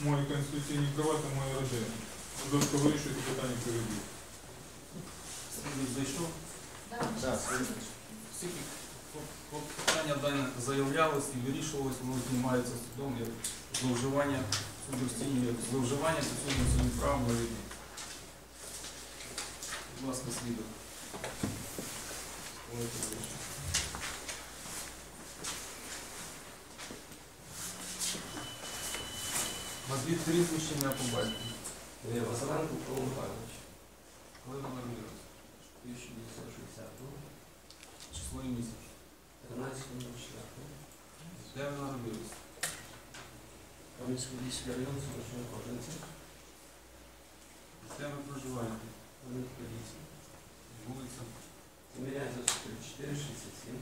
мої конституційні права та моя родина. Будь ласка, вирішуйте питання перебіг. Свідок зайшов. Да, Так, всі питання дані заявлялись і вирішувалось, воно знімається судом як зловживання суду розцінює як зловживання стосовно своїх прав на рівні. Будь ласка, свідок. Давайте вирішимо. Назвіть прізвище ім'я по батькові. Е, Василенко Павло Михайлович, Коли ви народились? 1960 Число і місяць. 13.04. Де ви народились? Кам'янський ліський район, Сорочна Кожинця, Де ви проживаєте? Кам'янська поліція. Вулиця. Тимирязя 44, 67,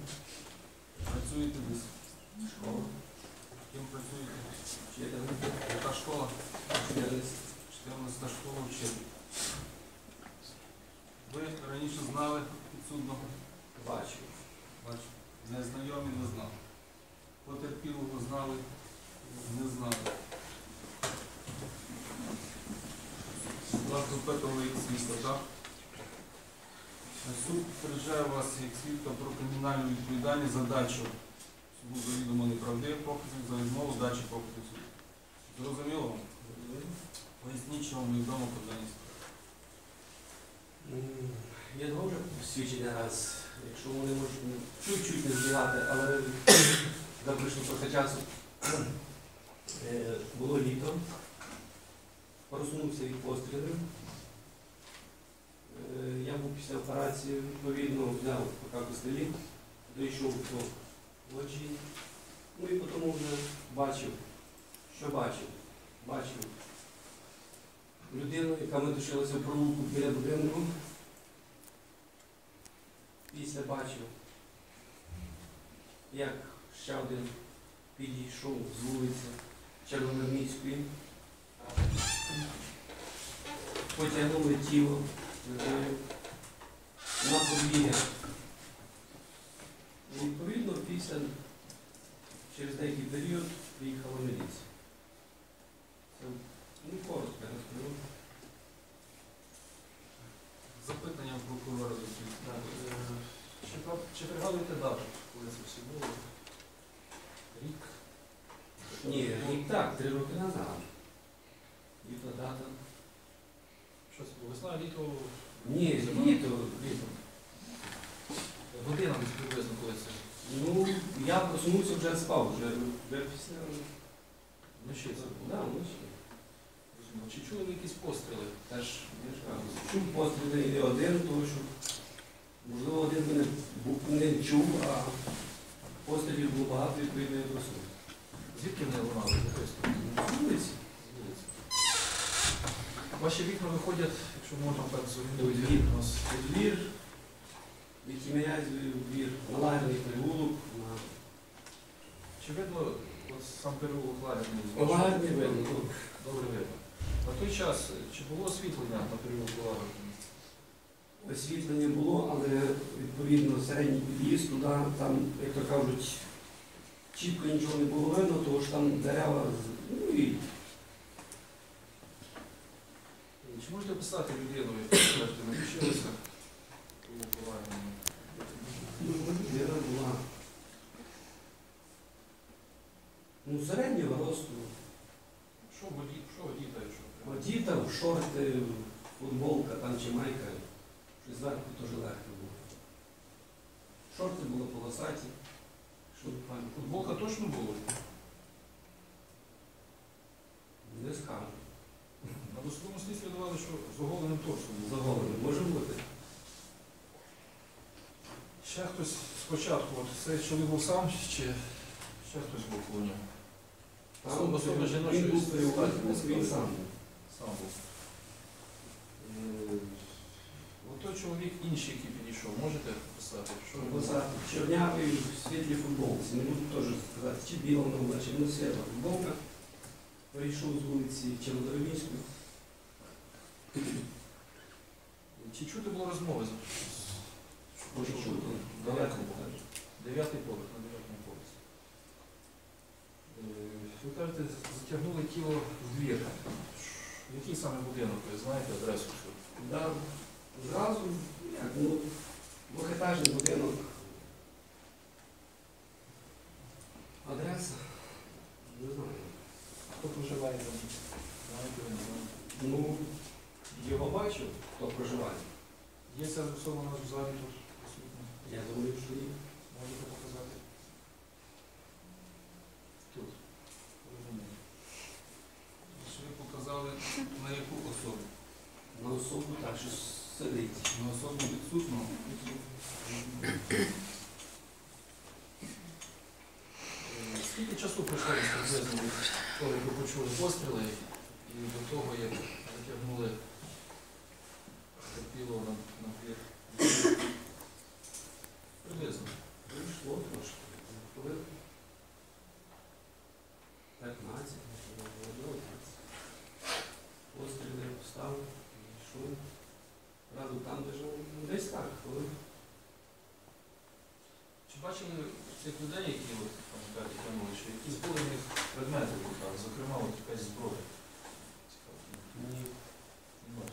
Працюєте десь? школа, Ким працюєте? вчитель, Яка школа? 14, 14 школа вчитель. Ви раніше знали підсудного? бачив. Бачу. Незнайомі не знали. Потерпілого знали? Не знали. Вас допитували як свідка, так? Суд попереджає вас як свідка про кримінальну відповідальність за дачу суду завідомо неправдивих показів за відмову дачі показів суду. Зрозуміло? Поясніть, вам відомо справи. М, Я довго свідчення раз, якщо вони можуть чуть-чуть не збігати, але за прийшло трохи часу. Е, Було літо, проснувся від пострілів. Е, Я був після операції, відповідно, взяв поки костелі, дійшов до очі. Ну і потім вже бачив, що бачив. Бачив людину, яка метушилася в провулку біля будинку. Після бачив, як ще один підійшов з вулиці Червономіської, потягнули тіло на подвір'я. Після через деякий період приїхала міліція. Це ну, коротко я розповів. Запитання прокурора. Так, е, Чи, пригадуєте дату, коли це все було? Рік? Ні, рік так, три роки назад. І дата. Що це було? Весна, літо, Ні, літо, літо. година десь приблизно коли це? Ну, я вже спав, вже, після. Вночі це? Да, вночі. Чи чули ви якісь постріли? Теж Я ж кажу, чув постріли і один, тому що можливо один мене не чув, а пострілів було багато, відповідно я проснувся. звідки вони лунали? З вулиці. Ваші вікна виходять, якщо можна так двір. у нас. У двір, Тімирязеві у двір, на лагерний переулок, на Чи видно от сам переулок лагерний? лагерний видно. ну, Добре видно. На той час чи було освітлення на переулку лагерному? Освітлення було, але відповідно середній під'їзд туди, там, як то кажуть, чітко нічого не було видно, тому що там дерева, ну і Чи можете описати людину, яку кажете, навчилися у лагерному? ну, людина була. Ну, середнього росту. Що водій, що? Одіта, шорти, футболка там чи майка, щось зверху теж легко було. Шорти були полосаті. Що? Футболка точно була? Не скажу. На досудовому слідстві давали, що з оголеним торсом був. Заголовано. Може бути. Ще хтось спочатку, от цей чоловік був сам, чи ще хтось був коло нього? Там Особа він був статі, він сам. Сам був. Е, От той чоловік інший, який підійшов, можете писати? Що він Поза чорнявий в світлій футболці. Не буду теж сказати, чи була, чи не світла футболка. Прийшов з вулиці Черводороміської. Чи чути було розмови? з- чути. Далеко було. Дев'ятий поверх, на. Ви кажете, затягнули тіло в двір. Який саме будинок, ви знаєте адресу? Да, зразу, як, ну, двохетажний будинок. Адреса? Не знаю. Хто проживає там? Знаєте, не знаєте? Ну, його бачив, хто проживає. Є це застосовано в залі тут присутні? Я думаю, що ні. Можете показати? Тут. Розумію. Що ви показали на яку особу? На особу так, що сидить. На особу відсутну. Е, Скільки часу пройшло десь приблизно від того, як ви почули постріли і до того, як затягнули терпіло на, на? Приблизно. Прийшло трошки. Хвилин 15, можливо, 20. Постріли встав, йшов. Разу там лежав. Ну, Десь так, хвилин. Чи бачили цих людей, які от, що якісь були в них предмети в руках, зокрема, от якась зброя? Ні. Не.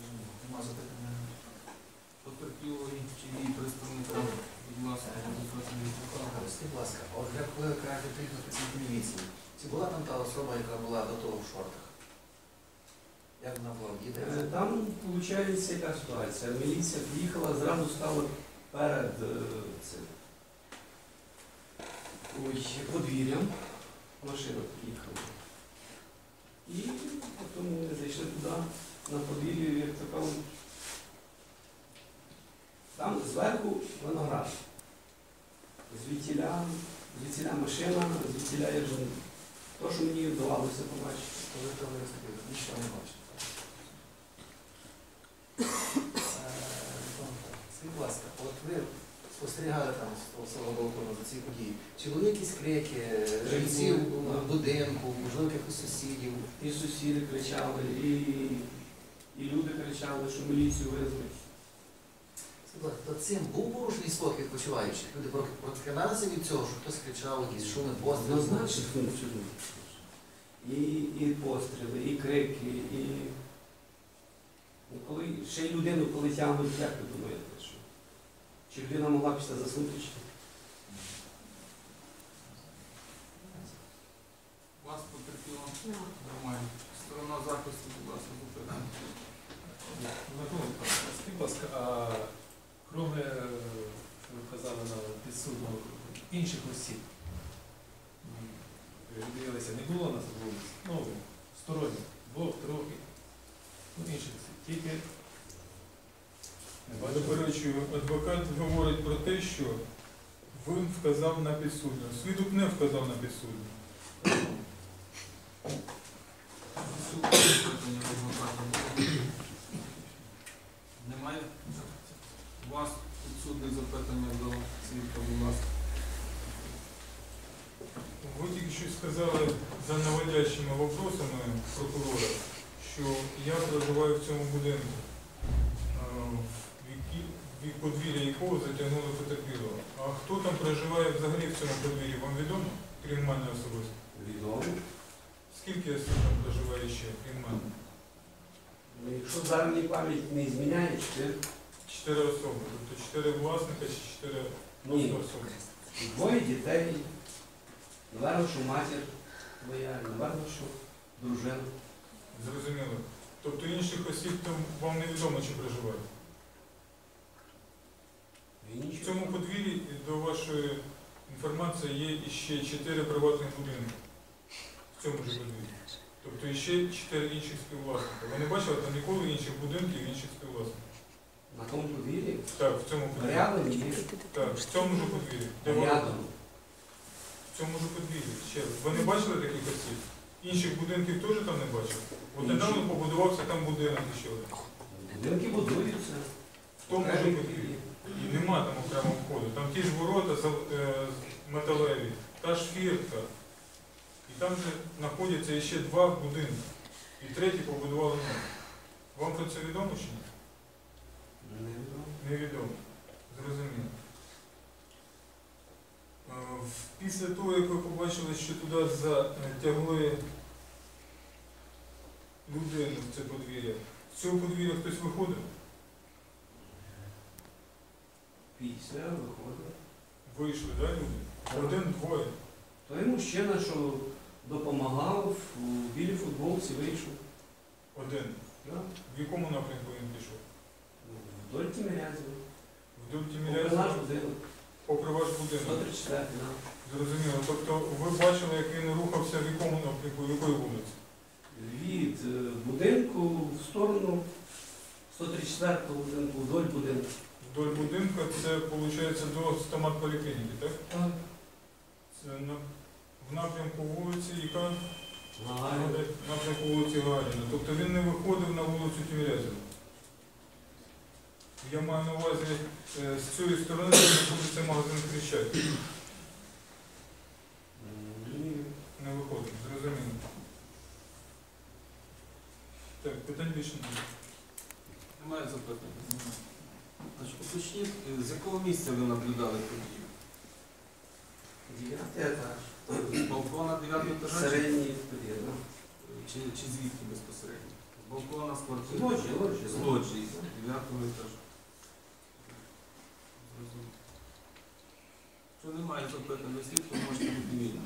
Розумію. Нема запитання. Потерпілої чи її представника, будь ласка, Скажіть, будь ласка, от як ви кажете, приїхали працівники міліції, чи була там та особа, яка була до того в шортах? Як вона була вдіта? Там виходить яка ситуація. Міліція приїхала, зразу стала перед е, цим ой, подвір'ям. Машина приїхала. І потім ми зайшли туди, на подвір'я, як то кажуть. Там зверху виноград. Звідтіля, звідтіля машина, звідтіля я вже то, що мені вдавалося побачити. Коли то ви розповіли, нічого не бачив. Е. Скажіть, будь ласка, от ви спостерігали там з свого балкону за ці події. Чи були якісь крики жильців були. будинку, можливо, якихось сусідів? І сусіди кричали, і, і люди кричали, що міліцію визвуть. То цим був порушений спокій відпочиваючих? Люди про- проткиналися від цього, що хтось кричав, якісь шуми, постріли? Однозначно функціонує. І, і постріли, і крики, і. Ну, коли, ще й людину, коли тягнуть, як ви думаєте, що? Чи людина могла після заснути? Чи? Вас потерпіло нормально. Сторона захисту, будь ласка, запитання. Скажіть, будь ласка, а кроме, е, ви вказали на підсудного інших осіб, дивилися, не було на вулиці? Ну, сторонніх, двох, трьох, ну, інших осіб. Тільки? Заперечую, адвокат говорить про те, що він вказав на підсудню. Свідок не вказав на підсудного. Запитання адвоката. Немає? У вас підсудне запитання до свідка, будь ласка. Ви тільки що сказали за наводящими вопросами прокурора, що я проживаю в цьому будинку, е, в які- в подвір'я якого затягнули потерпілого. А хто там проживає взагалі в цьому подвір'ї, вам відомо, крім мене особисто? Відомо. Скільки осіб там проживає ще, крім мене? Ну, якщо зараз мені пам'ять не зміняє, чи Чотири особи. Тобто чотири власника чи чотири ні. особи. Двоє дітей. Наверно, що матір твоя, наверно, що дружина. Зрозуміло. Тобто інших осіб там вам невідомо чи проживають. В цьому подвір'ї до вашої інформації є іще чотири приватних будинки. В цьому ж подвір'ї. Тобто іще чотири інших співвласника. Ви не бачили там ніколи інших будинків, інших співвласників? На тому подвір'ї Так, в цьому подвір'ї. рядом є. Так, в цьому ж подвір'ї. Де ворота? Рядом. В цьому ж подвір'ї. Ще раз. Ви не бачили таких осіб? Інших будинків теж там не бачили? От недавно побудувався там будинок ще один. Будинки будуються. В тому ж подвір'ї. І нема там окремого входу. Там ті ж ворота е, металеві, та ж фіртка. І там же знаходяться ще два будинки. І третій побудували новий. Вам про це відомо чи ні? Невідомо. Невідомо. Зрозуміло. Е, Після того, як ви побачили, що туди затягли людину в це подвір'я, з цього подвір'я хтось виходив? Після виходить. Вийшли, да, люди? Один, двоє. Той мужчина, що допомагав у білій футболці, вийшов. Один. Да? В якому напрямку він пішов? Вдоль Тімирязева. Вдоль Попри наш будинок. попри ваш будинок. 134, да. Зрозуміло. Тобто ви бачили, як він рухався в якому напрямку, якої вулиці? Від е, будинку в сторону 134 будинку, вдоль будинку. Вдоль будинку це виходить до стомат поліклініки, так? Так. Це на, в напрямку вулиці, яка Гагаріна. в напрямку вулиці Гагаріна. Тобто він не виходив на вулицю Тімірязева. Я маю на увазі е, з цієї сторони знаходиться магазин Хрещатик. Не виходив, зрозуміло. Так, питань більше немає. Немає запитання. Уточніть, е, з якого місця ви наблюдали подію? Дев'ятий етаж. З балкона 9 етажа Середній під'їзд. чи, чи звідки безпосередньо? З балкона, з квартири? З лоджії, лоджії. З лоджії, з 9 етажа. Зрозуміло. Якщо немає запитань слів, то можете бути вільні.